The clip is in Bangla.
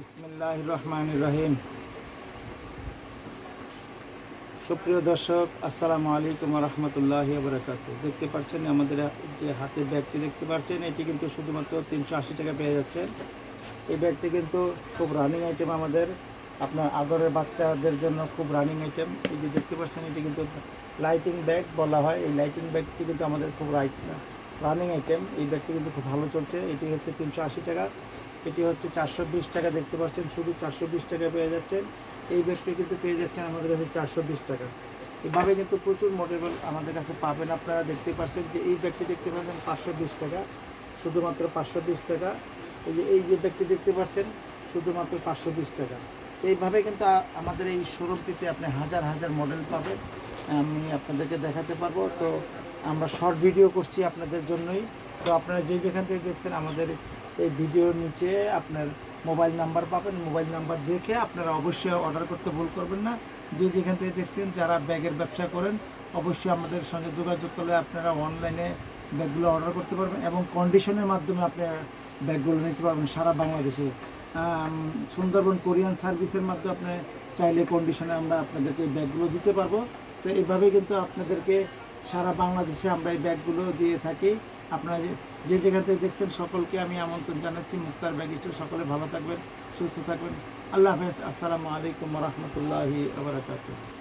বিসমিল্লাহ রহমান রহিম সুপ্রিয় দর্শক, আসসালামু আলাইকুম রহমতুল্লাহ বরকাত দেখতে পাচ্ছেন আমাদের যে হাতের ব্যাগটি দেখতে পাচ্ছেন, এটি কিন্তু শুধুমাত্র তিনশো আশি টাকা পেয়ে যাচ্ছে এই ব্যাগটি কিন্তু খুব রানিং আইটেম আমাদের। আপনার আদরের বাচ্চাদের জন্য খুব রানিং আইটেম এই যে দেখতে পাচ্ছেন, এটি কিন্তু লাইটিং ব্যাগ বলা হয়। এই লাইটিং ব্যাগটি কিন্তু আমাদের খুব রাইট রানিং আইটেম এই ব্যাগটি কিন্তু খুব ভালো চলছে। এটি হচ্ছে তিনশো আশি টাকা। এটি হচ্ছে চারশো বিশ টাকা, দেখতে পাচ্ছেন শুধু চারশো বিশ টাকা পেয়ে যাচ্ছেন। এই ব্যাগটি কিন্তু পেয়ে যাচ্ছেন আমাদের কাছে চারশো বিশ টাকা। এভাবে কিন্তু প্রচুর মোটেবল আমাদের কাছে পাবেন আপনারা। দেখতে পাচ্ছেন যে এই ব্যাগটি দেখতে পাচ্ছেন পাঁচশো বিশ টাকা, শুধুমাত্র পাঁচশো বিশ টাকা। এই যে এই যে ব্যাগটি দেখতে পাচ্ছেন, শুধুমাত্র পাঁচশো বিশ টাকা। এইভাবে কিন্তু আমাদের এই শোরুমটিতে আপনি হাজার হাজার মডেল পাবেন। আমি আপনাদেরকে দেখাতে পারব। তো আমরা শর্ট ভিডিও করছি আপনাদের জন্যই। তো আপনারা যে যেখান থেকে দেখছেন আমাদের এই ভিডিওর নিচে আপনার মোবাইল নাম্বার পাবেন। মোবাইল নাম্বার দেখে আপনারা অবশ্যই অর্ডার করতে ভুল করবেন না। যে যেখান থেকে দেখছেন যারা ব্যাগের ব্যবসা করেন, অবশ্যই আমাদের সঙ্গে যোগাযোগ করলে আপনারা অনলাইনে ব্যাগগুলো অর্ডার করতে পারবেন এবং কন্ডিশনের মাধ্যমে আপনি ব্যাগগুলো নিতে পারবেন সারা বাংলাদেশে। সুন্দরবন কোরিয়ান সার্ভিসের মাধ্যমে আপনি চাইলে কন্ডিশনে আমরা আপনাদেরকে ব্যাগগুলো দিতে পারব। তো এইভাবে কিন্তু আপনাদেরকে সারা বাংলাদেশে আমরা এই ব্যাগগুলো দিয়ে থাকি। আপনারা যে- থেকে দেখছেন সকলকে আমি আমন্ত্রণ জানাচ্ছি। মুক্তার ব্যাগিস্ট সকলে ভালো থাকবেন, সুস্থ থাকবেন। আল্লাহ হাফেজ। আসসালামু আলাইকুম রহমতুল্লাহি আবরাকাতুহ